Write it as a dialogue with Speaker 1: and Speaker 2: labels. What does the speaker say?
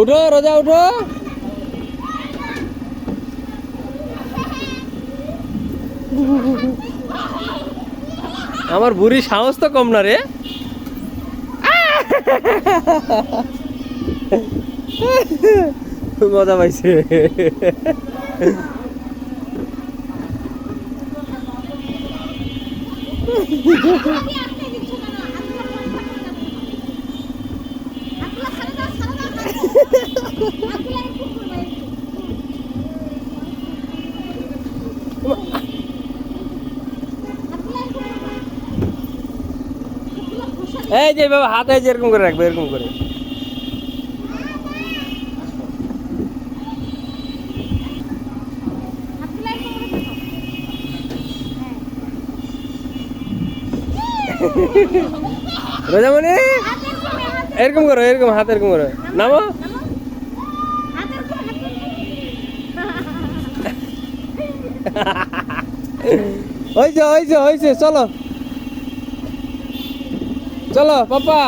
Speaker 1: উঠো রোজা উঠো। আমার বুড়ি সাহস তো কম না রে। মজা পাইছে। এই যে বাবা হাতে যে এরকম করে রাখবে এরকম করে। রোজামণি এরকম করো এরকম হাত এরকম করো। নামো। হয়েছে হয়েছে হয়েছে চলো চলো পাপা